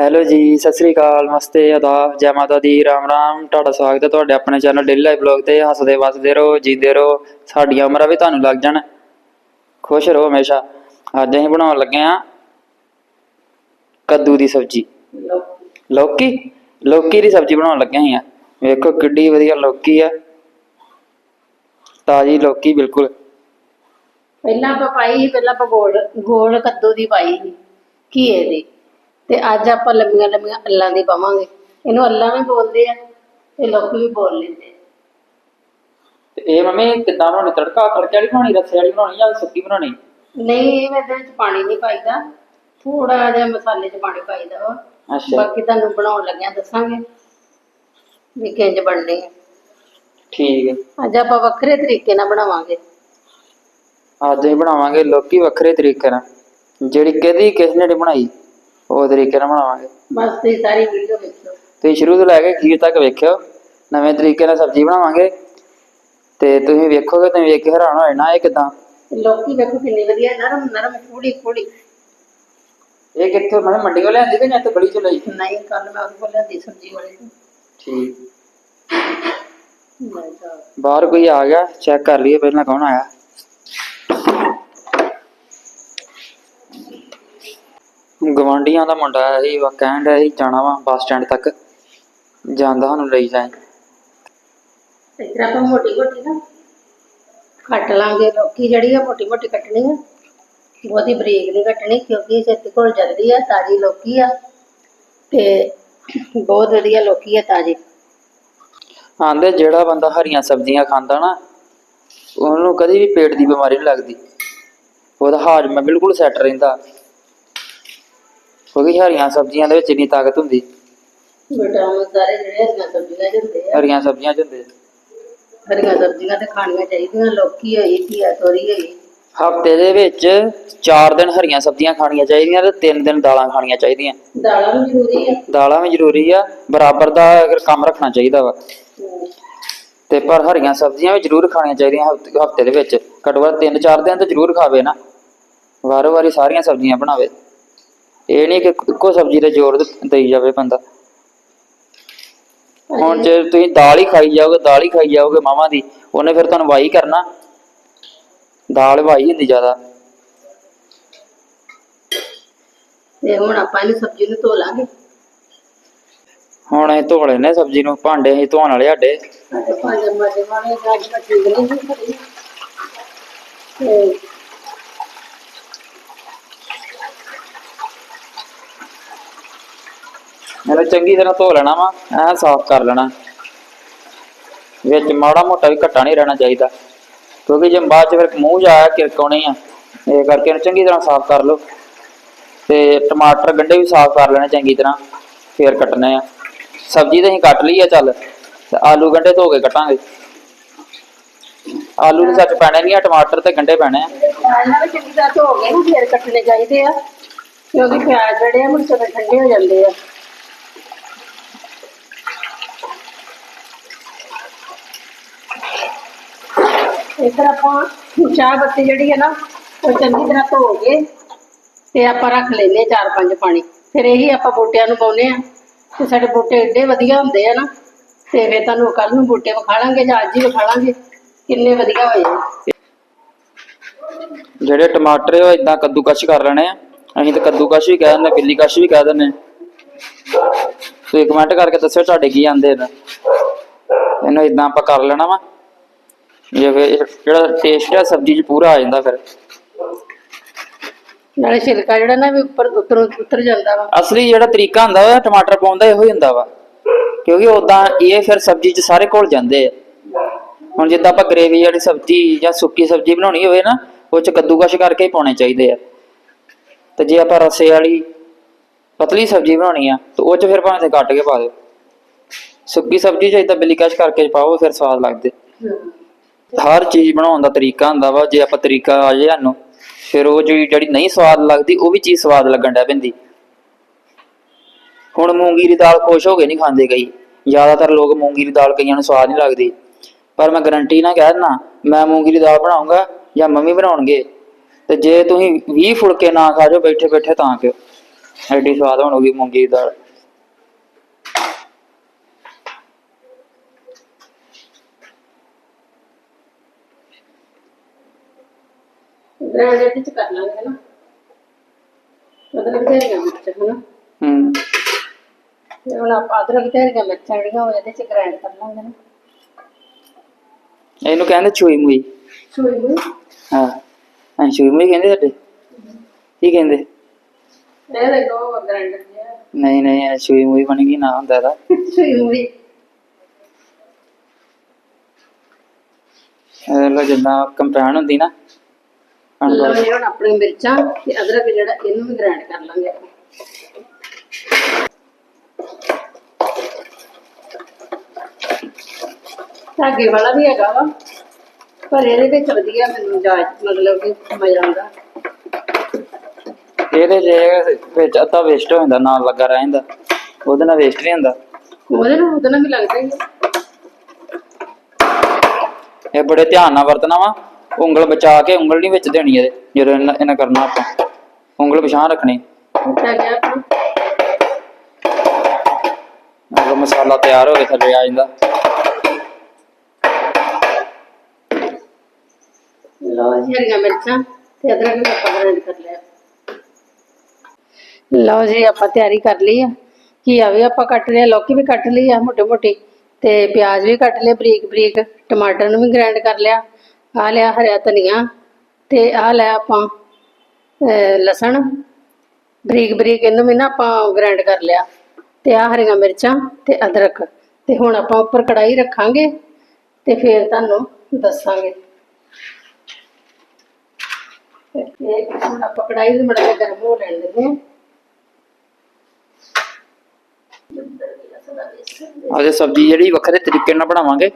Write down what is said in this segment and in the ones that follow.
Hello ਜੀ, ਸਤਿ ਸ੍ਰੀ ਅਕਾਲ ਮਸਤੇ ਆਦਾਬ, ਜੈ ਮਾਤਾ ਦੀ, ਰਾਮ ਰਾਮ। ਤੁਹਾਡਾ ਸਵਾਗਤ ਹੈ ਤੁਹਾਡੇ ਆਪਣੇ ਚੈਨਲ ਡੇਲੀ ਲਾਈਫ ਬਲੌਗ ਤੇ। ਹੱਸਦੇ, ਵਸਦੇ ਰਹੋ, ਜੀਂਦੇ ਰਹੋ। ਸਾਡੀਆਂ ਉਮਰਾਂ ਵੀ ਤੁਹਾਨੂੰ ਲੱਗ ਜਾਣ। ਖੁਸ਼ ਰਹੋ ਹਮੇਸ਼ਾ। ਅੱਜ ਅਸੀਂ ਬਣਾਉਣ ਲੱਗੇ ਆ ਕੱਦੂ ਦੀ ਸਬਜ਼ੀ। ਲੌਕੀ? ਲੌਕੀ ਦੀ ਸਬਜ਼ੀ ਬਣਾਉਣ ਲੱਗੇ ਹਾਂ ਵੇਖੋ ਕਿੱਡੀ ਵਧੀਆ ਲੌਕੀ ਆ। ਤਾਜੀ ਲੌਕੀ, ਬਿਲਕੁਲ। ਪਹਿਲਾਂ ਆਪਾਂ ਪਾਈ ਪਹਿਲਾਂ ਆਪਾਂ ਗੋਲ ਗੋਲ ਕੱਦੂ ਦੀ ਪਾਈ ਸੀ। ਘੀਏ ਦੀ। ਤੇ ਅੱਜ ਆਪਾਂ ਲੰਮੀਆਂ ਲੰਮੀਆਂ ਅੱਲਾਂ ਦੀ ਪਾਵਾਂਗੇ। ਇਹਨੂੰ ਅੱਲਾਂ ਵੀ ਬੋਲਦੇ ਆ ਤੇ ਲੋਕ ਵੀ ਬੋਲ ਲੈਂਦੇ ਆ। ਤੇ ਇਹ ਮੰਮੀ ਕਿੱਦਾਂ ਬਣਾਉਣੀ? ਤੜਕਾ ਤੜਕੇ ਵਾਲੀ ਬਣਾਉਣੀ ਰੱਸੇ ਵਾਲੀ ਬਣਾਉਣੀ ਜਾਂ ਸੁੱਕੀ ਬਣਾਉਣੀ? ਨਹੀਂ ਇਹ ਇਹਦੇ ਵਿੱਚ ਪਾਣੀ ਨਹੀਂ ਪਾਈਦਾ। ਥੋੜਾ ਜਿਹਾ ਮਸਾਲੇ 'ਚ ਪਾਣੀ ਪਾਈਦਾ ਵਾ। ਅੱਛਾ। ਬਾਕੀ ਤੁਹਾਨੂੰ ਬਣਾਉਣ ਲੱਗਿਆ ਦੱਸਾਂਗੇ ਵੀ ਕਿੰਜ ਬਣਨੀ ਹੈ ਠੀਕ ਹੈ। ਅੱਜ ਆਪਾਂ ਵੱਖਰੇ ਤਰੀਕੇ ਨਾਲ ਬਣਾਵਾਂਗੇ। ਅੱਜ ਅਸੀਂ ਬਣਾਵਾਂਗੇ ਲੌਕੀ ਵੱਖਰੇ ਤਰੀਕੇ ਨਾਲ। ਜਿਹੜੀ ਕਦੀ ਕਿਸ ਨੇ ਨੀ ਬਣਾਈ। ਉਹ ਤਰੀਕੇ ਨਾਲ ਬਣਾਵਾਂਗੇ। ਬਸ ਤੁਸੀਂ ਸਾਰੀ ਵੀਡੀਓ ਵੇਖਿਓ। ਤੁਸੀਂ ਸ਼ੁਰੂ ਤੋਂ ਲੈ ਕੇ ਅਖੀਰ ਤੱਕ ਵੇਖਿਓ। ਨਵੇਂ ਤਰੀਕੇ ਨਾਲ ਸਬਜ਼ੀ ਬਣਾਵਾਂਗੇ। ਤੇ ਤੁਸੀਂ ਵੇਖੋਗੇ ਤੁਸੀਂ ਵੇਖ ਕੇ ਹੈਰਾਨ ਹੋ ਜਾਣਾ ਇਹ ਕਿਦਾਂ। ਤੇ ਲੋਕੀ ਵੇਖੋ ਕਿੰਨੀ ਵਧੀਆ ਨਰਮ ਨਰਮ ਥੋੜੀ ਥੋੜੀ ਇਹ ਕਿੱਥੋਂ ਮੈਂ ਮੰਡੀ ਕੋਲ ਲਿਆਂਦੀ ਕਿ ਜਾਂ ਇੱਥੇ ਗਲੀ ਚ ਲਈ? ਨਹੀਂ ਕੱਲ ਮੈਂ ਉਹਦੇ ਕੋਲ ਲਿਆਂਦੀ ਸਬਜ਼ੀ ਵਾਲੇ। ਤੋਂ ਠੀਕ ਬਾਹਰ ਕੋਈ ਆ ਗਿਆ ਚੈੱਕ ਕਰ ਲਈਏ ਪਹਿਲਾਂ ਕੌਣ ਆਇਆ। ਗਵਾਂਡੀਆਂ ਦਾ ਮੁੰਡਾ ਆਇਆ ਸੀ ਉਹ ਕਹਿਣ ਡਿਆ ਸੀ ਜਾਣਾ ਵਾ ਬੱਸ ਸਟੈਂਡ ਤੱਕ। ਜਾਂਦਾ ਸਾਨੂੰ ਲਈ ਜਾਏ। ਇਸ ਤਰ੍ਹਾਂ ਆਪਾਂ ਮੋਟੀ ਮੋਟੀ ਨਾ ਕੱਟ ਲਾਂਗੇ ਲੋਕੀ ਜਿਹੜੀ ਆ ਮੋਟੀ ਮੋਟੀ ਕੱਟਣੀ ਆ ਬਹੁਤੀ ਬਰੀਕ ਨਹੀਂ ਕੱਟਣੀ ਕਿਉਂਕਿ ਇਹ ਛੇਤੀ ਘੁਲ ਜਾਂਦੀ ਆ ਤਾਜੀ ਲੋਕੀ ਆ ਤੇ ਬਹੁਤ ਵਧੀਆ ਲੋਕੀ ਆ ਤਾਜੀ। ਆਂਦੇ ਜਿਹੜਾ ਬੰਦਾ ਹਰੀਆਂ ਸਬਜ਼ੀਆਂ ਖਾਂਦਾ ਨਾ ਉਹਨੂੰ ਕਦੀ ਵੀ ਪੇਟ ਦੀ ਬਿਮਾਰੀ ਨਹੀਂ ਲੱਗਦੀ। ਉਹਦਾ ਹਾਜ਼ਮਾ ਬਿਲਕੁਲ ਸੈੱਟ ਰਹਿੰਦਾ। ਕਿਉਂਕਿ ਹਰੀਆਂ ਸਬਜ਼ੀਆਂ ਦੇ ਵਿੱਚ ਇੰਨੀ ਤਾਕਤ ਹੁੰਦੀ। ਵਿਟਾਮਿਨ ਸਾਰੇ ਜਿਹੜੇ ਹਰੀਆਂ ਸਬਜ਼ੀਆਂ 'ਚ ਹੁੰਦੇ ਆ। ਹਰੀਆਂ ਸਬਜ਼ੀਆਂ 'ਚ ਹੁੰਦੇ ਹਰੀਆਂ ਸਬਜ਼ੀਆਂ ਤੇ ਖਾਣੀਆਂ ਚਾਹੀਦੀਆਂ ਲੋਕੀ ਹੋਈ ਘੀਆ ਤੋਰੀ ਹੋਈ। ਹਫ਼ਤੇ ਦੇ ਵਿੱਚ 4 ਦਿਨ ਹਰੀਆਂ ਸਬਜ਼ੀਆਂ ਖਾਣੀਆਂ ਚਾਹੀਦੀਆਂ ਤੇ 3 ਦਿਨ ਦਾਲਾਂ ਖਾਣੀਆਂ ਚਾਹੀਦੀਆਂ। ਦਾਲਾਂ ਵੀ ਜ਼ਰੂਰੀ ਆ। ਦਾਲਾਂ ਵੀ ਜ਼ਰੂਰੀ ਆ ਬਰਾਬਰ ਦਾ ਅਗਰ ਕੰਮ ਰੱਖਣਾ ਚਾਹੀਦਾ ਵਾ। ਤੇ ਪਰ ਹਰੀਆਂ ਸਬਜ਼ੀਆਂ ਵੀ ਜ਼ਰੂਰ ਖਾਣੀਆਂ ਚਾਹੀਦੀਆਂ ਹਫ਼ਤੇ ਦੇ ਵਿੱਚ। ਘੱਟੋ ਘੱਟ 3-4 ਦਿਨ ਤਾਂ ਜ਼ਰੂਰ ਖਾਵੇ ਨਾ। ਵਾਰੋ ਵਾਰੀ ਸਾਰੀਆਂ ਸਬਜ਼ੀਆਂ ਬਣਾਵੇ। ਇਹ ਨਹੀਂ ਕਿ ਇੱਕੋ ਸਬਜ਼ੀ ਤੇ ਜ਼ੋਰ ਦੇਈ ਜਾਵੇ ਬੰਦਾ। ਹੁਣ ਜੇ ਤੁਸੀਂ ਦਾਲ ਹੀ ਖਾਈ ਜਾਓਗੇ ਦਾਲ ਹੀ ਖਾਈ ਜਾਓਗੇ ਮਾਵਾਂ ਦੀ ਉਹਨੇ ਫਿਰ ਤੁਹਾਨੂੰ ਵਾਈ ਕਰਨਾ। ਦਾਲ ਵਾਈ ਹੁੰਦੀ ਜ਼ਿਆਦਾ। ਤੇ ਹੁਣ ਆਪਾਂ ਇਹਨੂੰ ਸਬਜ਼ੀ ਨੂੰ ਧੋ ਲਾਂਗੇ। ਹੁਣ ਅਸੀਂ ਧੋ ਲੈਨੇ ਸਬਜ਼ੀ ਨੂੰ ਭਾਂਡੇ ਅਸੀਂ ਧੋਣ ਵਾਲੇ ਸਾਡੇ। ਭਾਂਡੇ ਮਾਜੇ ਵਾਲੇ ਮੈਂ ਠੀਕ ਨਹੀਂ ਤੇ ਇਹਨੂੰ ਚੰਗੀ ਤਰ੍ਹਾਂ ਧੋ ਲੈਣਾ ਵਾ, ਐ ਸਾਫ਼ ਕਰ ਲੈਣਾ। ਵਿੱਚ ਮਾੜਾ ਮੋਟਾ ਵੀ ਘਟਾ ਨਹੀਂ ਰਹਿਣਾ ਚਾਹੀਦਾ, ਕਿਉਂਕਿ ਜੇ ਬਾਅਦ ਚ ਫਿਰ ਮੂੰਹ ਜਾ ਕਿਰਕਾਉਣੇ ਆ, ਇਹ ਕਰਕੇ ਇਹਨੂੰ ਚੰਗੀ ਤਰ੍ਹਾਂ ਸਾਫ਼ ਕਰ ਲਓ। ਤੇ ਟਮਾਟਰ ਗੰਢੇ ਵੀ ਸਾਫ਼ ਕਰ ਲੈਣੇ ਚੰਗੀ ਤਰ੍ਹਾਂ, ਫੇਰ ਕੱਟਣੇ ਆ। ਸਬਜ਼ੀ ਤਾਂ ਅਸੀਂ ਕੱਟ ਲਈ ਆ ਚੱਲ, ਤੇ ਆਲੂ ਗੰਢੇ ਧੋ ਕੇ ਕੱਟਾਂਗੇ। ਆਲੂ ਦੇ ਸੱਚ ਪੈਣੇ ਨਹੀਂ ਆ, ਟਮਾਟਰ ਤੇ ਗੰਢੇ ਪੈਣੇ ਆ। ਪਿਆਜ਼ ਨਾਲ ਚੰਗੀ ਤਰ੍ਹਾਂ ਧੋ ਕੇ ਫੇਰ ਕੱਟਣੇ ਚਾਹੀਦੇ ਆ ਕਿਉਂਕਿ ਪਿਆਜ਼ ਜਿਹੜੇ ਆ ਮੁੜ ਠੰਡੇ ਹੋ ਜਾਂਦੇ ਆ। ਇਸ ਤਰ੍ਹਾਂ ਆਪਾਂ ਚਾਹ ਪੱਤੀ ਜਿਹੜੀ ਹੈ ਨਾ, ਉਹ ਚੰਗੀ ਤਰ੍ਹਾਂ ਧੋ ਕੇ ਤੇ ਆਪਾਂ ਰੱਖ ਲੈਨੇ ਚਾਰ ਪੰਜ ਪਾਣੀ। ਫਿਰ ਇਹੀ ਆਪਾਂ ਬੂਟਿਆਂ ਨੂੰ ਪਾਉਨੇ ਆ ਤੇ ਸਾਡੇ ਬੂਟੇ ਏਡੇ ਵਧੀਆ ਹੁੰਦੇ ਆ ਨਾ, ਤੇ ਫਿਰ ਤੁਹਾਨੂੰ ਕੱਲ ਨੂੰ ਬੂਟੇ ਵਿਖਾ ਜਾਂ ਅੱਜ ਹੀ ਵਿਖਾ ਕਿੰਨੇ ਵਧੀਆ ਹੋਏ ਆ। ਜਿਹੜੇ ਟਮਾਟਰ ਉਹ ਇਦਾਂ ਕੱਦੂਕਸ਼ ਕਰ ਲੈਣੇ ਆ। ਅਸੀਂ ਤਾਂ ਕੱਦੂਕਸ਼ ਵੀ ਕਹਿ ਦਿੰਦੇ ਬਿੱਲੀ ਕਸ਼ ਵੀ ਕਹਿ ਦਿੰਦੇ ਤੁਸੀਂ ਕਮੈਂਟ ਕਰਕੇ ਦੱਸਿਓ ਤੁਹਾਡੇ ਕੀ ਆਂਦੇ ਨੇ ਇਹਨੂੰ ਇਦਾਂ ਆਪਾਂ ਕਰ ਲੈਣਾ ਵਾ। ਜੇ ਫਿਰ ਇਹ ਜਿਹੜਾ ਟੇਸਟ ਆ ਸਬਜ਼ੀ 'ਚ ਪੂਰਾ ਆ ਜਾਂਦਾ ਫਿਰ। ਨਾਲੇ ਛਿਲਕਾ ਜਿਹੜਾ ਨਾ ਵੀ ਉੱਪਰ ਉਤਰ ਉਤਰ ਜਾਂਦਾ ਵਾ। ਅਸਲੀ ਜਿਹੜਾ ਤਰੀਕਾ ਹੁੰਦਾ ਵਾ ਟਮਾਟਰ ਪਾਉਣ ਦਾ ਇਹੋ ਹੀ ਹੁੰਦਾ ਵਾ। ਕਿਉਂਕਿ ਉਦਾਂ ਇਹ ਫਿਰ ਸਬਜ਼ੀ 'ਚ ਸਾਰੇ ਘੁਲ ਜਾਂਦੇ ਆ। ਹੁਣ ਜਿੱਦਾਂ ਆਪਾਂ ਗ੍ਰੇਵੀ ਵਾਲੀ ਸਬਜ਼ੀ ਜਾਂ ਸੁੱਕੀ ਸਬਜ਼ੀ ਬਣਾਉਣੀ ਹੋਵੇ ਨਾ ਉਹ 'ਚ ਕੱਦੂਕਸ਼ ਕਰਕੇ ਹੀ ਪਾਉਣੇ ਚਾਹੀਦੇ ਆ। ਤੇ ਜੇ ਆਪਾਂ ਰਸੇ ਵਾਲੀ ਪਤਲੀ ਸਬਜ਼ੀ ਬਣਾਉਣੀ ਆ ਤੇ ਉਹ 'ਚ ਫਿਰ ਭਾਵੇਂ ਤੇ ਕੱਟ ਕੇ ਪਾ ਦਿਓ। ਸੁੱਕੀ ਸਬਜ਼ੀ 'ਚ ਇਦਾਂ ਬਿਲੀਕਸ਼ ਕਰਕੇ ਪਾਓ ਫਿਰ ਸਵਾਦ ਲੱਗਦੇ। ਹਰ ਚੀਜ਼ ਬਣਾਉਣ ਦਾ ਤਰੀਕਾ ਹੁੰਦਾ ਵਾ, ਜੇ ਆਪਾਂ ਤਰੀਕਾ ਆ ਜੇ ਸਾਨੂੰ, ਫਿਰ ਉਹ ਚੀਜ਼ ਜਿਹੜੀ ਨਹੀਂ ਸਵਾਦ ਲੱਗਦੀ, ਉਹ ਵੀ ਚੀਜ਼ ਸਵਾਦ ਲੱਗਣ ਡੈ ਪੈਂਦੀ। ਹੁਣ ਮੂੰਗੀ ਦੀ ਦਾਲ ਖੁਸ਼ ਹੋ ਕੇ ਨਹੀਂ ਖਾਂਦੇ ਕਈ। ਜ਼ਿਆਦਾਤਰ ਲੋਕ ਮੂੰਗੀ ਦੀ ਦਾਲ ਕਈਆਂ ਨੂੰ ਸਵਾਦ ਨਹੀਂ ਲੱਗਦੀ। ਪਰ ਮੈਂ ਗਰੰਟੀ ਨਾਲ ਕਹਿ ਦਿੰਦਾ, ਮੈਂ ਮੂੰਗੀ ਦੀ ਦਾਲ ਬਣਾਉਂਗਾ ਜਾਂ ਮੰਮੀ ਬਣਾਉਣਗੇ। ਤੇ ਜੇ ਤੁਸੀਂ 20 ਫੁਲਕੇ ਨਾ ਖਾ ਜਾਓ ਬੈਠੇ ਬੈਠੇ ਤਾਂ ਕਿਉਂ? ਐਡੀ ਸਵਾਦ ਬਣੂਗੀ ਮੂੰਗੀ ਦੀ ਦਾਲ। ਗ੍ਰੈਂਡ ਇਹਦੇ ਚ ਕਰ ਲਾਂਗੇ ਨਾ ਅਦਰਕ ਤੇ ਹਰੀਆਂ ਮਿਰਚਾਂ ਹਨਾ? ਹੂੰ। ਤੇ ਹੁਣ ਆਪਾਂ ਅਦਰਕ ਤੇ ਹਰੀਆਂ ਮਿਰਚਾਂ ਜਿਹੜੀਆਂ ਉਹ ਇਹਦੇ ਚ ਗ੍ਰੈਂਡ ਕਰ ਲਾਂਗੇ ਨਾ ਇਹਨੂੰ ਕਹਿੰਦੇ ਚੂਈ ਮੂਈ ਸੂਈ ਨੂੰ ਹਾਂ। ਹਾਂ ਚੂਈ ਮੂਈ ਕਹਿੰਦੇ ਤੁਹਾਡੇ? ਕੀ ਕਹਿੰਦੇ? ਇਹ ਦੇਖੋ ਗ੍ਰੈਂਡ ਜਿਹਾ ਨਹੀਂ ਨਹੀਂ ਇਹ ਚੂਈ ਮੂਈ ਬਣ ਗਈ ਨਾ ਹੁੰਦਾ ਇਹਦਾ। ਸੂਈ ਮੂਈ ਲੋ ਜਿੱਦਾਂ ਕੰਪੈਨ ਹੁੰਦੀ ਨਾ ਜੀ ਹੁਣ ਆਪਣੀ ਮਿਰਚਾਂ ਤੇ ਅਦਰਕ ਜਿਹੜਾ ਇਹਨੂੰ ਵੀ ਗ੍ਰਾਈਂਡ ਕਰ ਲਾਂਗੇ ਆਪਾਂ। ਧਾਗੇ ਵਾਲਾ ਵੀ ਹੈਗਾ ਵਾ ਪਰ ਇਹਦੇ ਵਿੱਚ ਵਧੀਆ ਮੈਨੂੰ ਜਾਇ ਮਤਲਬ ਕਿ ਮਜ਼ਾ ਆਉਂਦਾ। ਇਹਦੇ ਜੇ ਵਿੱਚ ਅੱਧਾ ਵੇਸਟ ਹੋ ਜਾਂਦਾ ਨਾਲ ਲੱਗਾ ਉਹਦੇ ਨਾਲ ਵੇਸਟ ਨਹੀਂ ਹੁੰਦਾ। ਉਹਦੇ ਨਾਲ ਉਹਦੇ ਨਾਲ ਵੀ ਲੱਗਦਾ ਹੀ ਆ। ਇਹ ਬੜੇ ਧਿਆਨ ਨਾਲ ਵਰਤਣਾ ਵਾ। ਉਂਗਲ ਬਚਾ ਕੇ ਉਂਗਲ ਨਹੀਂ ਵਿੱਚ ਦੇਣੀ ਇਹਦੇ ਜਦੋਂ ਇਹਨਾਂ ਇਹਨਾਂ ਕਰਨਾ ਆਪਾਂ। ਉਂਗਲ ਪਛਾਣ ਰੱਖਣੀ। ਗਿਆ ਆਪਣਾ। ਜਦੋਂ ਮਸਾਲਾ ਤਿਆਰ ਹੋ ਕੇ ਥੱਲੇ ਆ ਜਾਂਦਾ। ਲਓ ਜੀ। ਹਰੀਆਂ ਮਿਰਚਾਂ ਤੇ ਅਦਰਕ ਵੀ ਆਪਾਂ ਗ੍ਰਾਈਂਡ ਕਰ ਲਿਆ। ਲਓ ਜੀ ਆਪਾਂ ਤਿਆਰੀ ਕਰ ਲਈ ਆ। ਘੀਆ ਵੀ ਆਪਾਂ ਕੱਟ ਲਿਆ ਲੌਕੀ ਵੀ ਕੱਟ ਲਈ ਆ ਮੋਟੇ ਮੋਟੀ ਤੇ ਪਿਆਜ਼ ਵੀ ਕੱਟ ਲਏ ਬਰੀਕ ਬਰੀਕ ਟਮਾਟਰ ਨੂੰ ਵੀ ਗ੍ਰਾਈਂਡ ਕਰ ਲਿਆ। ਆ ਲਿਆ ਹਰਿਆ ਧਨੀਆ ਤੇ ਆ ਲਿਆ ਆਪਾਂ ਲਸਣ, ਬਰੀਕ ਬਰੀਕ ਇਹਨੂੰ ਵੀ ਨਾ ਆਪਾਂ ਗ੍ਰਾਈਂਡ ਕਰ ਲਿਆ। ਤੇ ਆ ਹਰੀਆਂ ਮਿਰਚਾਂ ਤੇ ਅਦਰਕ। ਤੇ ਹੁਣ ਆਪਾਂ ਉੱਪਰ ਕੜਾਈ ਰੱਖਾਂਗੇ ਤੇ ਫਿਰ ਤੁਹਾਨੂੰ ਦੱਸਾਂਗੇ। ਇਹ ਆਪਾਂ ਕੜਾਈ ਨੂੰ ਬੜਾ ਗਰਮ ਹੋ ਲੈਣ ਦਿੰਦੇ ਹਾਂ। ਅਜੇ ਸਬਜ਼ੀ ਜਿਹੜੀ ਵੱਖਰੇ ਤਰੀਕੇ ਨਾਲ ਬਣਾਵਾਂਗੇ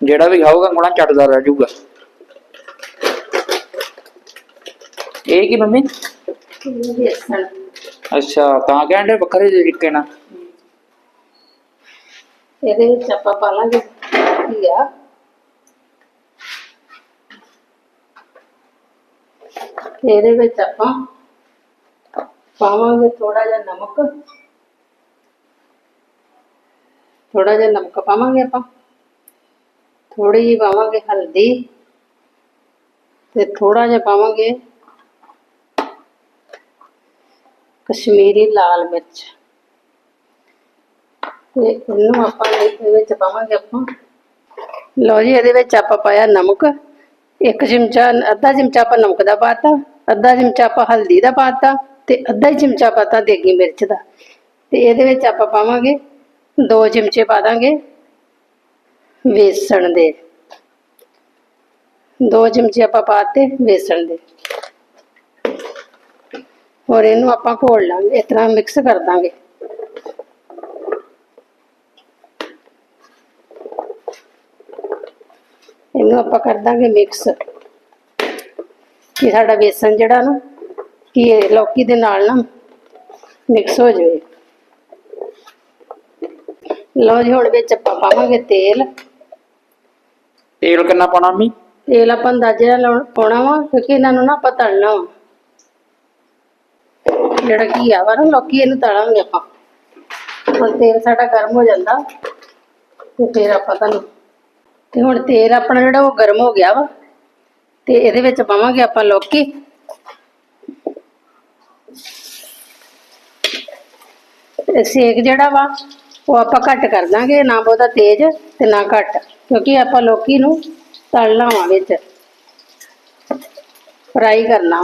ਜਿਹੜਾ ਵੀ ਖਾਊਗਾ ਗੁਣਾ ਚੱਟਦਾ ਰਹਿ ਜਾਊਗਾ। ਇਹ ਕੀ ਮੰਮੀ? ਬੇਸਣ ਅੱਛਾ, ਤਾਂ ਕਹਿੰਦੇ ਵੱਖਰੇ ਤਰੀਕੇ ਨਾਲ। ਇਹਦੇ ਵਿੱਚ ਆਪਾਂ ਪਾ ਲਾਂਗੇ ਘੀਆ। ਇਹਦੇ ਵਿੱਚ ਆਪਾਂ ਪਾਵਾਂਗੇ ਥੋੜਾ ਜਿਹਾ ਨਮਕ। ਥੋੜਾ ਜਿਹਾ ਨਮਕ ਪਾਵਾਂਗੇ ਆਪਾਂ। ਥੋੜੀ ਜਿਹੀ ਪਾਵਾਂਗੇ ਹਲਦੀ ਤੇ ਥੋੜਾ ਜਿਹਾ ਪਾਵਾਂਗੇ ਕਸ਼ਮੀਰੀ ਲਾਲ ਮਿਰਚ ਤੇ ਇਹਨੂੰ ਆਪਾਂ ਇਹਦੇ ਵਿੱਚ ਪਾਵਾਂਗੇ ਆਪਾਂ ਲਓ ਜੀ ਇਹਦੇ ਵਿੱਚ ਆਪਾਂ ਪਾਇਆ ਨਮਕ ਇੱਕ ਚਮਚਾ ਅੱਧਾ ਚਮਚਾ ਆਪਾਂ ਨਮਕ ਦਾ ਪਾਤਾ ਅੱਧਾ ਚਮਚਾ ਆਪਾਂ ਹਲਦੀ ਦਾ ਪਾਤਾ ਤੇ ਅੱਧਾ ਹੀ ਚਮਚਾ ਪਾਤਾ ਦੇਗੀ ਮਿਰਚ ਦਾ ਤੇ ਇਹਦੇ ਵਿੱਚ ਆਪਾਂ ਪਾਵਾਂਗੇ ਦੋ ਚਮਚੇ ਪਾ ਦਾਂਗੇ ਵੇਸਣ ਦੇ। ਦੋ ਚਮਚੇ ਆਪਾਂ ਪਾਤੇ, ਵੇਸਣ ਦੇ। ਔਰ ਇਹਨੂੰ ਆਪਾਂ ਘੋਲ ਲਾਂਗੇ, ਇਸ ਤਰ੍ਹਾਂ ਮਿਕਸ ਕਰ ਦਾਂਗੇ। ਇਹਨੂੰ ਆਪਾਂ ਕਰ ਦਾਂਗੇ ਮਿਕਸ ਕਿ ਸਾਡਾ ਵੇਸਣ ਜਿਹੜਾ ਨਾ, ਕਿ ਇਹ ਲੌਕੀ ਦੇ ਨਾਲ ਨਾ ਮਿਕਸ ਹੋ ਜਾਵੇ। ਲਓ ਜੀ, ਹੁਣ ਵਿੱਚ ਆਪਾਂ ਪਾਵਾਂਗੇ ਤੇਲ। ਤੇਲ ਕਿੰਨਾ ਪਾਉਣਾ ਮੰਮੀ? ਤੇਲ ਆਪਾਂ ਅੰਦਾਜ਼ੇ ਨਾਲ ਲਾਉਣ- ਪਾਉਣਾ ਵਾ, ਕਿਉਂਕਿ ਇਹਨਾਂ ਨੂੰ ਨਾ ਆਪਾਂ ਤਲਣਾ ਵਾ। ਜਿਹੜਾ ਘੀਆ ਵਾ ਨਾ, ਲੌਕੀ ਇਹਨੂੰ ਤਲਾਂਗੇ ਆਪਾਂ। ਹੁਣ ਤੇਲ ਸਾਡਾ ਗਰਮ ਹੋ ਜਾਂਦਾ, ਤੇ ਫਿਰ ਆਪਾਂ ਤੁਹਾਨੂੰ ਤੇ ਹੁਣ ਤੇਲ ਆਪਣਾ ਜਿਹੜਾ ਉਹ ਗਰਮ ਹੋ ਗਿਆ ਵਾ, ਤੇ ਇਹਦੇ ਵਿੱਚ ਪਾਵਾਂਗੇ ਆਪਾਂ ਲੋਕੀ। ਤੇ ਸੇਕ ਜਿਹੜਾ ਵਾ ਉਹ ਆਪਾਂ ਘੱਟ ਕਰ ਦਾਂਗੇ, ਨਾ ਬਹੁਤਾ ਤੇਜ਼ ਤੇ ਨਾ ਘੱਟ, ਕਿਉਂਕਿ ਆਪਾਂ ਲੋਕੀ ਨੂੰ ਤਲਣਾ ਵਾ ਵਿੱਚ। ਫਰਾਈ ਕਰਨਾ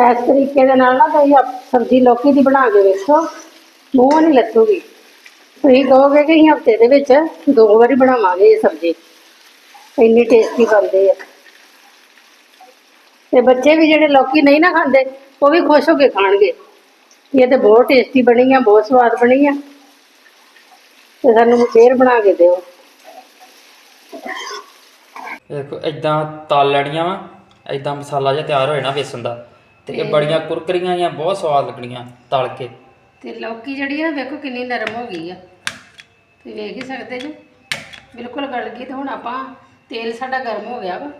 ਇਸ ਤਰੀਕੇ ਦੇ ਨਾਲ ਨਾ ਤੁਸੀਂ ਸਬਜ਼ੀ ਲੋਕੀ ਦੀ ਬਣਾ ਕੇ ਵੇਖੋ, ਮੂੰਹ ਨਹੀਂ ਲੱਥੂਗੀ। ਤੁਸੀਂ ਕਹੋਗੇ ਕਿ ਅਸੀਂ ਹਫ਼ਤੇ ਦੇ ਵਿੱਚ ਦੋ ਵਾਰੀ ਬਣਾਵਾਂਗੇ ਇਹ ਸਬਜ਼ੀ। ਇੰਨੀ ਟੇਸਟੀ ਬਣਦੀ ਹੈ ਤੇ ਬੱਚੇ ਵੀ ਜਿਹੜੇ ਲੌਕੀ ਨਹੀਂ ਨਾ ਖਾਂਦੇ ਉਹ ਵੀ ਖੁਸ਼ ਹੋ ਕੇ ਖਾਣਗੇ। ਇਹ ਤੇ ਬਹੁਤ ਟੇਸਟੀ ਬਣੀ ਆ ਬਹੁਤ ਸਵਾਦ ਬਣੀ ਆ। ਤੇ ਸਾਨੂੰ ਫੇਰ ਬਣਾ ਕੇ ਦਿਓ। ਦੇਖੋ ਇਦਾਂ ਤਲ ਲੈਣੀਆਂ ਵਾ ਇਦਾਂ ਮਸਾਲਾ ਜਿਹਾ ਤਿਆਰ ਹੋ ਜਾਣਾ ਵੇਸਣ ਦਾ। ਤੇ ਇਹ ਬੜੀਆਂ ਕੁਰਕਰੀਆਂ ਜਾਂ ਬਹੁਤ ਸਵਾਦ ਲੱਗਣੀਆਂ ਤਲ ਕੇ। ਤੇ ਲੌਕੀ ਜਿਹੜੀ ਆ ਵੇਖੋ ਕਿੰਨੀ ਨਰਮ ਹੋ ਗਈ ਆ। ਤੇ ਵੇਖ ਹੀ ਸਕਦੇ ਜੀ। ਬਿਲਕੁਲ ਗਲ ਗਈ ਤੇ ਹੁਣ ਆਪਾਂ ਤੇਲ ਸਾਡਾ ਗਰਮ ਹੋ ਗਿਆ ਵਾ।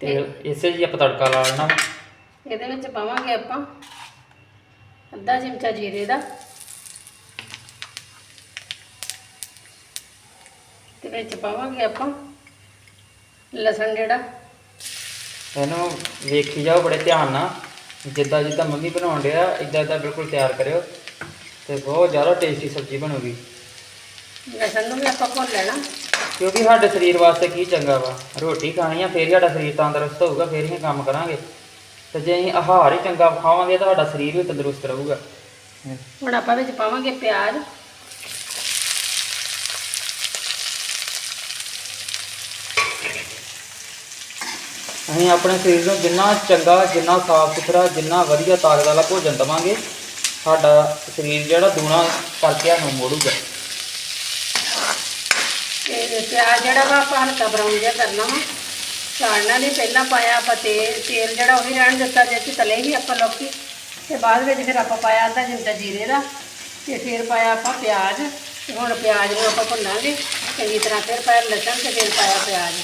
ਤੇ ਇਸੇ ਜੀ ਆਪਾਂ ਤੜਕਾ ਲਾ ਲੈਣਾ। ਇਹਦੇ ਵਿੱਚ ਪਾਵਾਂਗੇ ਆਪਾਂ ਅੱਧਾ ਚਮਚਾ ਜੀਰੇ ਦਾ। ਤੇ ਵਿੱਚ ਪਾਵਾਂਗੇ ਆਪਾਂ ਲਸਣ ਜਿਹੜਾ। ਇਹਨੂੰ ਵੇਖੀ ਜਾਓ ਬੜੇ ਧਿਆਨ ਨਾਲ। ਜਿੱਦਾਂ ਜਿੱਦਾਂ ਮੰਮੀ ਬਣਾਉਣ ਡਿਆ ਇਦਾਂ ਇਦਾਂ ਬਿਲਕੁਲ ਤਿਆਰ ਕਰਿਓ। ਤੇ ਬਹੁਤ ਜ਼ਿਆਦਾ ਟੇਸਟੀ ਸਬਜ਼ੀ ਬਣੂਗੀ। ਲਸਣ ਨੂੰ ਵੀ ਆਪਾਂ ਭੁੰਨ ਲੈਣਾ। ਕਿਉਂਕਿ ਸਾਡੇ ਸਰੀਰ ਵਾਸਤੇ ਕੀ ਚੰਗਾ ਵਾ ਰੋਟੀ ਖਾਣੀ ਆ ਫੇਰ ਹੀ ਸਾਡਾ ਸਰੀਰ ਤੰਦਰੁਸਤ ਹੋਊਗਾ ਫੇਰ ਹੀ ਕੰਮ ਕਰਾਂਗੇ। ਤੇ ਜੇ ਅਸੀਂ ਆਹਾਰ ਹੀ ਚੰਗਾ ਖਾਵਾਂਗੇ ਤਾਂ ਸਾਡਾ ਸਰੀਰ ਵੀ ਤੰਦਰੁਸਤ ਰਹੂਗਾ। ਹੁਣ ਆਪਾਂ ਵਿੱਚ ਪਾਵਾਂਗੇ ਪਿਆਜ਼। ਅਸੀਂ ਆਪਣੇ ਸਰੀਰ ਨੂੰ ਜਿੰਨਾ ਚੰਗਾ ਜਿੰਨਾ ਸਾਫ਼ ਸੁਥਰਾ ਜਿੰਨਾ ਵਧੀਆ ਤਾਕਤ ਵਾਲਾ ਭੋਜਨ ਦਵਾਂਗੇ। ਸਾਡਾ ਸਰੀਰ ਜਿਹੜਾ ਦੂਣਾ ਕਰਕੇ ਸਾਨੂੰ ਮੋੜੂਗਾ। ਤੇ ਪਿਆਜ਼ ਜਿਹੜਾ ਵਾ ਆਪਾਂ ਹਲਕਾ ਬਰਾਊਨ ਜਿਹਾ ਕਰਨਾ ਵਾ। ਸਾੜਨਾ ਨਹੀਂ, ਪਹਿਲਾਂ ਪਾਇਆ ਆਪਾਂ ਤੇਲ ਤੇਲ ਜਿਹੜਾ ਉਹ ਵੀ ਰਹਿਣ ਦਿੱਤਾ, ਜੇ ਚ ਤਲੇ ਵੀ ਆਪਾਂ ਲੌਕੀ। ਤੇ ਬਾਅਦ ਵਿੱਚ ਫਿਰ ਆਪਾਂ ਪਾਇਆ ਅੱਧਾ ਚਮਚਾ ਜੀਰੇ ਦਾ, ਤੇ ਫਿਰ ਪਾਇਆ ਆਪਾਂ ਪਿਆਜ਼। ਤੇ ਹੁਣ ਪਿਆਜ਼ ਨੂੰ ਆਪਾਂ ਭੁੰਨਾਂਗੇ, ਚੰਗੀ ਤਰ੍ਹਾਂ ਫਿਰ ਪਾਇਆ ਲਸਣ ਤੇ ਫਿਰ ਪਾਇਆ ਪਿਆਜ਼।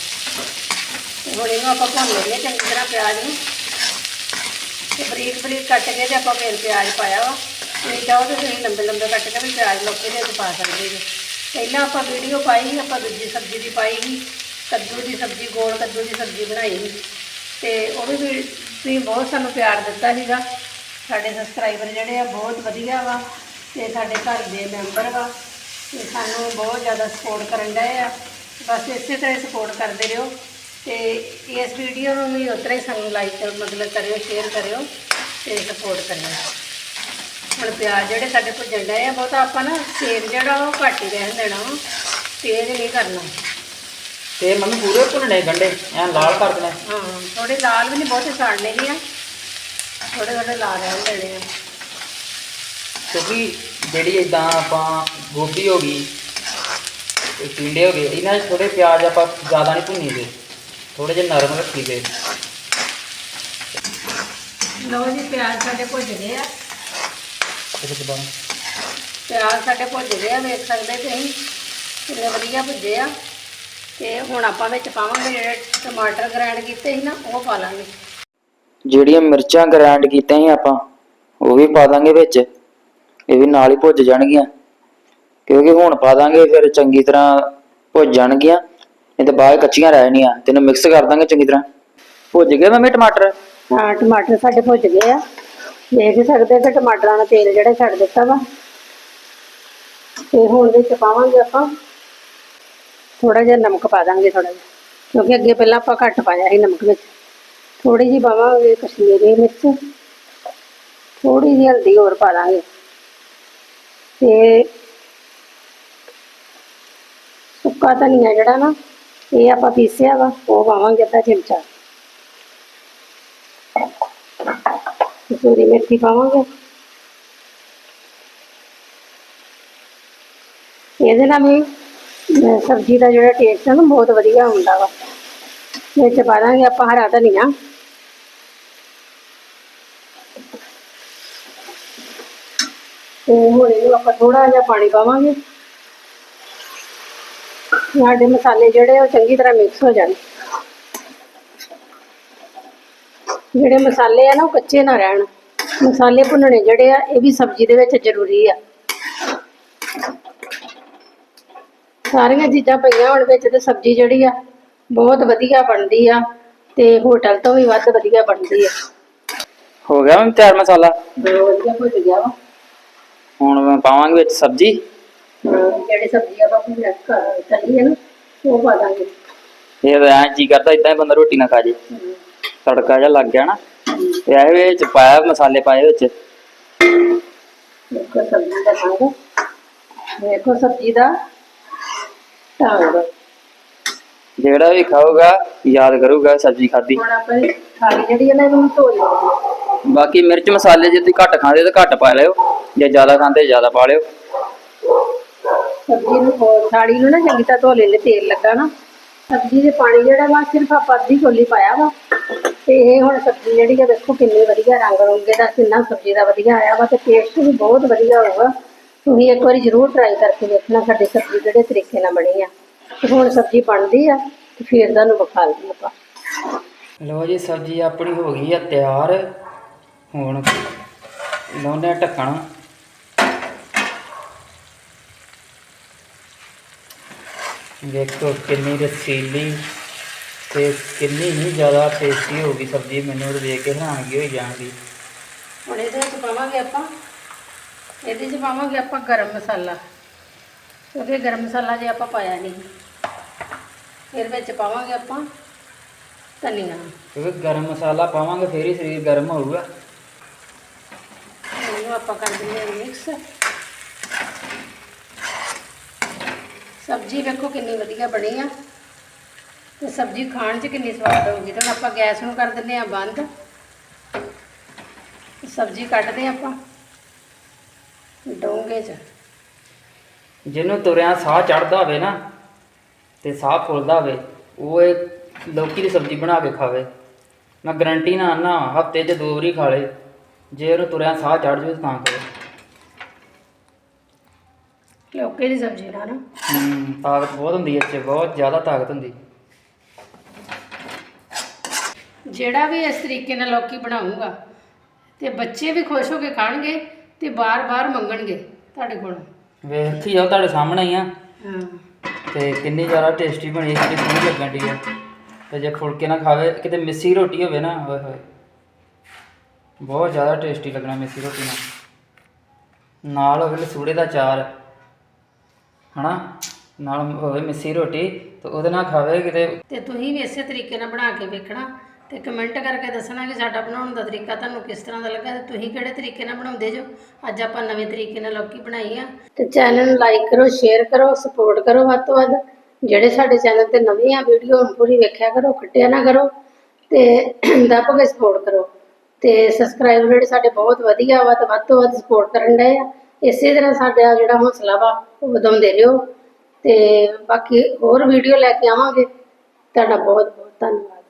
ਤੇ ਹੁਣ ਇਹਨੂੰ ਆਪਾਂ ਭੁੰਨ ਲਈਏ ਚੰਗੀ ਤਰ੍ਹਾਂ ਪਿਆਜ਼ ਨੂੰ। ਤੇ ਬਰੀਕ ਬਰੀਕ ਕੱਟ ਕੇ ਤੇ ਆਪਾਂ ਫਿਰ ਪਿਆਜ਼ ਪਾਇਆ ਵਾ। ਨਹੀਂ ਚਾਹੋ ਤਾਂ ਤੁਸੀਂ ਲੰਬੇ ਲੰਬੇ ਕੱਟ ਕੇ ਵੀ ਪਿਆਜ਼ ਲੌਕੀ ਦੇ ਵਿੱਚ ਪਾ ਸਕਦੇ ਜੀ ਪਹਿਲਾਂ ਆਪਾਂ ਵੀਡੀਓ ਪਾਈ ਸੀ, ਆਪਾਂ ਦੂਜੀ ਸਬਜ਼ੀ ਦੀ ਪਾਈ ਸੀ। ਕੱਦੂ ਦੀ ਸਬਜ਼ੀ, ਗੋਲ ਕੱਦੂ ਦੀ ਸਬਜ਼ੀ ਬਣਾਈ ਸੀ। ਤੇ ਉਹ ਵੀ ਵੀ- ਤੁਸੀਂ ਬਹੁਤ ਸਾਨੂੰ ਪਿਆਰ ਦਿੱਤਾ ਸੀਗਾ। ਸਾਡੇ ਸਬਸਕ੍ਰਾਈਬਰ ਜਿਹੜੇ ਆ, ਬਹੁਤ ਵਧੀਆ ਵਾ ਤੇ ਸਾਡੇ ਘਰ ਦੇ ਮੈਂਬਰ ਵਾ। ਤੇ ਸਾਨੂੰ ਬਹੁਤ ਜ਼ਿਆਦਾ ਸਪੋਰਟ ਕਰਨ ਡਏ ਆ। ਬਸ ਇਸੇ ਤਰ੍ਹਾਂ ਸਪੋਰਟ ਕਰਦੇ ਰਹੋ। ਤੇ ਇਸ ਵੀਡੀਓ ਨੂੰ ਵੀ ਉਤਰੇ ਸਾਨੂੰ ਲਾਈਕ ਮਤਲਬ ਕਰਿਓ ਸ਼ੇਅਰ ਕਰਿਓ ਤੇ ਸਪੋਰਟ ਕਰਿਓ। ਹੁਣ ਪਿਆਜ਼ ਜਿਹੜੇ ਸਾਡੇ ਭੁੱਜਣ ਡਏ ਆ ਬਹੁਤਾ ਆਪਾਂ ਨਾ ਤੇਲ ਜਿਹੜਾ ਉਹ ਘੱਟ ਹੀ ਰਹਿਣ ਦੇਣਾ ਵਾ ਤੇਜ਼ ਨਹੀਂ ਕਰਨਾ। ਤੇ ਮੰਮੀ ਪੂਰੇ ਭੁੰਨਣੇ ਗੰਡੇ ਐ ਲਾਲ ਕਰ ਦੇਣੇ। ਹਾਂ ਥੋੜੇ ਲਾਲ ਵੀ ਨਹੀਂ ਬਹੁਤੇ ਸਾੜਨੇ ਨਹੀਂ ਆ। ਥੋੜੇ ਥੋੜੇ ਲਾਲ ਰਹਿਣ ਦੇਣੇ ਆ। ਕਿਉਂਕਿ ਜਿਹੜੀ ਇਦਾਂ ਆਪਾਂ ਗੋਭੀ ਹੋ ਗਈ ਤੇ ਟਿੰਡੇ ਹੋ ਗਏ ਇਹਨਾਂ 'ਚ ਥੋੜੇ ਪਿਆਜ਼ ਆਪਾਂ ਜ਼ਿਆਦਾ ਨਹੀਂ ਭੁੰਨੀ ਦੇ ਥੋੜੇ ਜਿਹੇ ਨਰਮ ਰੱਖੀ ਦੇ ਲਓ ਜੀ ਪਿਆਜ਼ ਸਾਡੇ ਭੁੱਜ ਗਏ ਆ। ਇਹਦੇ ਚ ਬਾਅਦ ਪਿਆਜ਼ ਸਾਡੇ ਭੁੱਜ ਗਏ ਆ ਵੇਖ ਸਕਦੇ ਤੁਸੀਂ। ਕਿੰਨੇ ਵਧੀਆ ਭੁੱਜੇ ਆ। ਤੇ ਹੁਣ ਆਪਾਂ ਵਿੱਚ ਪਾਵਾਂਗੇ ਜਿਹੜੇ ਟਮਾਟਰ ਗ੍ਰਾਈਂਡ ਕੀਤੇ ਸੀ ਨਾ ਉਹ ਪਾ ਲਾਂਗੇ। ਜਿਹੜੀਆਂ ਮਿਰਚਾਂ ਗ੍ਰਾਈਂਡ ਕੀਤੀਆਂ ਸੀ ਆਪਾਂ ਉਹ ਵੀ ਪਾ ਦਾਂਗੇ ਵਿੱਚ। ਇਹ ਵੀ ਨਾਲ ਹੀ ਭੁੱਜ ਜਾਣਗੀਆਂ। ਕਿਉਂਕਿ ਹੁਣ ਪਾ ਦਾਂਗੇ ਫਿਰ ਚੰਗੀ ਤਰ੍ਹਾਂ ਭੁੱਜ ਜਾਣਗੀਆਂ। ਨਹੀਂ ਤੇ ਬਾਅਦ ਕੱਚੀਆਂ ਰਹਿ ਜਾਣੀਆਂ। ਤੇ ਇਹਨੂੰ ਮਿਕਸ ਕਰ ਦਾਂਗੇ ਚੰਗੀ ਤਰ੍ਹਾਂ। ਭੁੱਜ ਗਏ ਮੰਮੀ ਟਮਾਟਰ? ਹਾਂ ਟਮਾਟਰ ਸਾਡੇ ਭੁੱਜ ਗਏ ਆ। ਦੇਖ ਹੀ ਸਕਦੇ ਕਿ ਟਮਾਟਰਾਂ ਦਾ ਤੇਲ ਜਿਹੜਾ ਛੱਡ ਦਿੱਤਾ ਵਾ। ਤੇ ਹੁਣ ਵਿੱਚ ਪਾਵਾਂਗੇ ਆਪਾਂ। ਥੋੜਾ ਜਿਹਾ ਨਮਕ ਪਾ ਦਾਂਗੇ ਥੋੜਾ ਜਿਹਾ, ਕਿਉਂਕਿ ਅੱਗੇ ਪਹਿਲਾਂ ਆਪਾਂ ਘੱਟ ਪਾਇਆ ਸੀ ਨਮਕ ਵਿੱਚ। ਥੋੜੀ ਜਿਹੀ ਪਾਵਾਂਗੇ ਕਸ਼ਮੀਰੀ ਮਿਰਚ। ਥੋੜੀ ਜਿਹੀ ਹਲਦੀ ਹੋਰ ਪਾ ਦਾਂਗੇ। ਤੇ ਸੁੱਕਾ ਧਨੀਆ ਜਿਹੜਾ ਨਾ, ਇਹ ਆਪਾਂ ਪੀਸਿਆ ਵਾ, ਉਹ ਪਾਵਾਂਗੇ ਅੱਧਾ ਚਮਚਾ। ਕਸੂਰੀ ਮੇਥੀ ਪਾਵਾਂਗੇ। ਇਹਦੇ ਨਾਲ ਵੀ ਸਬਜ਼ੀ ਦਾ ਜਿਹੜਾ ਟੇਸਟ ਹੈ ਨਾ, ਬਹੁਤ ਵਧੀਆ ਹੁੰਦਾ ਵਾ। ਵਿੱਚ ਪਾ ਦਾਂਗੇ ਆਪਾਂ ਹਰਾ ਧਨੀਆ। ਤੇ ਹੁਣ ਇਹਨੂੰ ਆਪਾਂ ਥੋੜਾ ਜਿਹਾ ਪਾਣੀ ਪਾਵਾਂਗੇ। ਸਾਡੇ ਮਸਾਲੇ ਜਿਹੜੇ ਉਹ ਚੰਗੀ ਤਰ੍ਹਾਂ ਮਿਕਸ ਹੋ ਜਾਣ। ਜਿਹੜੇ ਮਸਾਲੇ ਆ ਨਾ ਉਹ ਕੱਚੇ ਨਾ ਰਹਿਣ। ਮਸਾਲੇ ਭੁੰਨਣੇ ਜਿਹੜੇ ਆ ਇਹ ਵੀ ਸਬਜ਼ੀ ਦੇ ਵਿੱਚ ਜ਼ਰੂਰੀ ਆ। ਸਾਰੀਆਂ ਚੀਜ਼ਾਂ ਪਈਆਂ ਹੁਣ ਵਿੱਚ ਤੇ ਸਬਜ਼ੀ ਜਿਹੜੀ ਆ ਬਹੁਤ ਵਧੀਆ ਬਣਦੀ ਆ ਤੇ ਹੋਟਲ ਤੋਂ ਵੀ ਵੱਧ ਵਧੀਆ ਬਣਦੀ ਆ। ਹੋ ਗਿਆ ਮੈਂ ਤਿਆਰ ਮਸਾਲਾ? ਬਹੁਤ ਵਧੀਆ ਭੁੱਜ ਗਿਆ ਵਾ। ਹੁਣ ਮੈਂ ਪਾਵਾਂਗੇ ਵਿੱਚ ਸਬਜ਼ੀ। ਜਿਹੜੀ ਸਬਜ਼ੀ ਆਪਾਂ ਭੁੰਨ ਚੱਲੀ ਹੈ ਨਾ ਉਹ ਪਾ ਦਾਂਗੇ। ਇਹ ਤਾਂ ਐਂ ਜੀ ਕਰਦਾ ਇਦਾਂ ਹੀ ਬੰਦਾ ਰੋਟੀ ਨਾ ਖਾ ਜੇ। ਤੜਕਾ ਜਿਹਾ ਲੱਗ ਗਿਆ ਨਾ ਤੇ ਇਹ ਵਿੱਚ ਪਾਇਆ ਮਸਾਲੇ ਪਾਏ ਵਿੱਚ। ਦੇਖੋ ਸਬਜ਼ੀ ਦਾ ਰੰਗ ਦੇਖੋ ਸਬਜ਼ੀ ਦਾ ਢੰਗ। ਜਿਹੜਾ ਵੀ ਖਾਊਗਾ ਯਾਦ ਕਰੂਗਾ ਸਬਜ਼ੀ ਖਾਦੀ ਹੁਣ ਆਪਾਂ ਇਹ ਥਾਲੀ ਜਿਹੜੀ ਹੈ ਨਾ ਇਹਨੂੰ ਧੋ ਲਵਾਂਗੇ ਬਾਕੀ ਮਿਰਚ ਮਸਾਲੇ ਜੇ ਤੁਸੀਂ ਘੱਟ ਖਾਂਦੇ ਤਾਂ ਘੱਟ ਪਾ ਲਿਓ। ਜੇ ਜ਼ਿਆਦਾ ਖਾਂਦੇ ਜ਼ਿਆਦਾ ਪਾ ਲਿਓ। ਸਬਜ਼ੀ ਨੂੰ ਥਾਲੀ ਨੂੰ ਨਾ ਚੰਗੀ ਤਰ੍ਹਾਂ ਧੋ ਲੈਣੇ ਤੇਲ ਲੱਗਾ ਨਾ। ਸਬਜ਼ੀ ਦੇ ਪਾਣੀ ਜਿਹੜਾ ਵਾ, ਸਿਰਫ ਆਪਾਂ ਅੱਧੀ ਕੋਲੀ ਪਾਇਆ ਵਾ। ਤੇ ਇਹ ਹੁਣ ਸਬਜ਼ੀ ਜਿਹੜੀ ਆ ਵੇਖੋ ਕਿੰਨੀ ਵਧੀਆ, ਰੰਗ ਰੰਗੇ ਦਾ ਕਿੰਨਾ ਸਬਜ਼ੀ ਦਾ ਵਧੀਆ ਆਇਆ ਵਾ ਤੇ ਟੇਸਟ ਵੀ ਬਹੁਤ ਵਧੀਆ ਹੋਊਗਾ। ਤੁਸੀਂ ਇੱਕ ਵਾਰੀ ਜ਼ਰੂਰ ਟਰਾਈ ਕਰਕੇ ਦੇਖਣਾ ਸਾਡੀ ਸਬਜ਼ੀ ਕਿਹੜੇ ਤਰੀਕੇ ਨਾਲ ਬਣੀ ਆ। ਤੇ ਹੁਣ ਸਬਜ਼ੀ ਬਣਦੀ ਆ, ਤੇ ਫਿਰ ਤੁਹਾਨੂੰ ਵਿਖਾ ਲਈਏ ਆਪਾਂ। ਲੋ ਜੀ, ਸਬਜ਼ੀ ਆਪਣੀ ਹੋ ਗਈ ਆ ਤਿਆਰ। ਹੁਣ ਲਾਉਂਦੇ ਢੱਕਣ। ਵੇਖੋ ਕਿੰਨੀ ਰਸੀਲੀ ਤੇ ਕਿੰਨੀ ਹੀ ਜ਼ਿਆਦਾ ਟੇਸਟੀ ਹੋਊਗੀ ਸਬਜ਼ੀ ਮੈਨੂੰ ਦੇਖ ਕੇ ਹੈਰਾਨਗੀ ਹੋਈ ਜਾਣਗੀ। ਹੁਣ ਇਹਦੇ ਵਿੱਚ ਪਾਵਾਂਗੇ ਆਪਾਂ ਇਹਦੇ ਵਿੱਚ ਪਾਵਾਂਗੇ ਆਪਾਂ ਗਰਮ ਮਸਾਲਾ। ਕਿਉਂਕਿ ਗਰਮ ਮਸਾਲਾ ਜੇ ਆਪਾਂ ਪਾਇਆ ਨਹੀਂ ਫਿਰ ਵਿੱਚ ਪਾਵਾਂਗੇ ਆਪਾਂ ਧਨੀਆ। ਕਿਉਂਕਿ ਗਰਮ ਮਸਾਲਾ ਪਾਵਾਂਗੇ ਫੇਰ ਹੀ ਸਰੀਰ ਗਰਮ ਹੋਊਗਾ। ਇਹਨੂੰ ਆਪਾਂ ਕਰ ਦਿੰਦੇ ਹਾਂ ਮਿਕਸ ਸਬਜ਼ੀ ਵੇਖੋ ਕਿੰਨੀ ਵਧੀਆ ਬਣੀ ਆ। ਤੇ ਸਬਜ਼ੀ ਖਾਣ 'ਚ ਕਿੰਨੀ ਸਵਾਦ ਹੋਊਗੀ ਤੇ ਆਪਾਂ ਗੈਸ ਨੂੰ ਕਰ ਦਿੰਦੇ ਆ ਬੰਦ। ਸਬਜ਼ੀ ਕੱਢਦੇ ਹਾਂ ਆਪਾਂ ਡੋਂਗੇ 'ਚ। ਜਿਹਨੂੰ ਤੁਰਿਆ ਸਾਹ ਚੜਦਾ ਹੋਵੇ ਨਾ ਤੇ ਸਾਹ ਫੁੱਲਦਾ ਹੋਵੇ, ਉਹ ਇਹ ਲੌਕੀ ਦੀ ਸਬਜ਼ੀ ਬਣਾ ਕੇ ਖਾਵੇ। ਮੈਂ ਗਰੰਟੀ ਨਾਲ ਨਾ ਹਫ਼ਤੇ 'ਚ ਦੋ ਵਾਰੀ ਖਾ ਲੇ। ਜੇ ਉਹਨੂੰ ਤੁਰਿਆ ਸਾਹ ਚੜ ਜਾਵੇ ਤਾਂ ਕਰੇ। ਲੌਕੀ ਦੀ ਸਬਜ਼ੀ ਨਾਲ ਨਾ ਹੂੰ ਤਾਕਤ ਬਹੁਤ ਹੁੰਦੀ ਹੈ 'ਚ ਬਹੁਤ ਜ਼ਿਆਦਾ ਤਾਕਤ ਹੁੰਦੀ। ਜਿਹੜਾ ਵੀ ਇਸ ਤਰੀਕੇ ਨਾਲ ਲੌਕੀ ਬਣਾਊਗਾ ਤੇ ਬੱਚੇ ਵੀ ਖੁਸ਼ ਹੋ ਕੇ ਖਾਣਗੇ ਤੇ ਬਾਰ-ਬਾਰ ਮੰਗਣਗੇ ਤੁਹਾਡੇ ਕੋਲ। ਵੇਖੀ ਜਾਓ ਤੁਹਾਡੇ ਸਾਹਮਣੇ ਹੀ ਆ। ਹਾਂ। ਤੇ ਕਿੰਨੀ ਜ਼ਿਆਦਾ ਟੇਸਟੀ ਬਣੀ ਕਿੰਨੀ ਸੋਹਣੀ ਲੱਗਣ ਦੀ ਹੈ। ਤੇ ਜੇ ਫੁਲਕੇ ਨਾਲ ਖਾਵੇ ਕਿਤੇ ਮਿੱਸੀ ਰੋਟੀ ਹੋਵੇ ਨਾ ਓਏ ਹੋਏ। ਬਹੁਤ ਜ਼ਿਆਦਾ ਟੇਸਟੀ ਲੱਗਣਾ ਮਿੱਸੀ ਰੋਟੀ ਨਾਲ। ਨਾਲ ਹੋਵੇ ਲਸੂੜੇ ਦਾ ਚਾਰ ਹਨਾ? ਨਾਲ ਹੋਵੇ ਮਿੱਸੀ ਰੋਟੀ ਤੇ ਉਹਦੇ ਨਾਲ ਖਾਵੇ ਕਿਤੇ। ਤੇ ਤੁਸੀਂ ਵੀ ਇਸੇ ਤਰੀਕੇ ਨਾਲ ਬਣਾ ਕੇ ਵੇਖਣਾ ਤੇ ਕਮੈਂਟ ਕਰਕੇ ਦੱਸਣਾ ਕਿ ਸਾਡਾ ਬਣਾਉਣ ਦਾ ਤਰੀਕਾ ਤੁਹਾਨੂੰ ਕਿਸ ਤਰ੍ਹਾਂ ਦਾ ਲੱਗਾ ਤੇ ਤੁਸੀਂ ਕਿਹੜੇ ਤਰੀਕੇ ਨਾਲ ਬਣਾਉਂਦੇ ਜੋ? ਅੱਜ ਆਪਾਂ ਨਵੇਂ ਤਰੀਕੇ ਨਾਲ ਲੌਕੀ ਬਣਾਈ ਆ। ਤੇ ਚੈਨਲ ਨੂੰ ਲਾਈਕ ਕਰੋ ਸ਼ੇਅਰ ਕਰੋ ਸਪੋਰਟ ਕਰੋ ਵੱਧ ਤੋਂ ਵੱਧ। ਜਿਹੜੇ ਸਾਡੇ ਚੈਨਲ ਤੇ ਨਵੇਂ ਆ ਵੀਡੀਓ ਨੂੰ ਪੂਰੀ ਵੇਖਿਆ ਕਰੋ ਕੱਟਿਆ ਨਾ ਕਰੋ ਤੇ ਦੱਬ ਕੇ ਸਪੋਰਟ ਕਰੋ। ਤੇ ਸਬਸਕ੍ਰਾਈਬ ਜਿਹੜੇ ਸਾਡੇ ਬਹੁਤ ਵਧੀਆ ਵਾ ਤੇ ਵੱਧ ਤੋਂ ਵੱਧ ਸਪੋਰਟ ਕਰਨ ਡਏ ਆ। ਇਸੇ ਤਰ੍ਹਾਂ ਸਾਡਾ ਜਿਹੜਾ ਹੌਸਲਾ ਵਾ, ਉਹ ਵਧਾਉਂਦੇ ਰਹੋ ਤੇ ਬਾਕੀ ਹੋਰ ਵੀਡੀਓ ਲੈ ਕੇ ਆਵਾਂਗੇ। ਤੁਹਾਡਾ ਬਹੁਤ ਬਹੁਤ ਧੰਨਵਾਦ।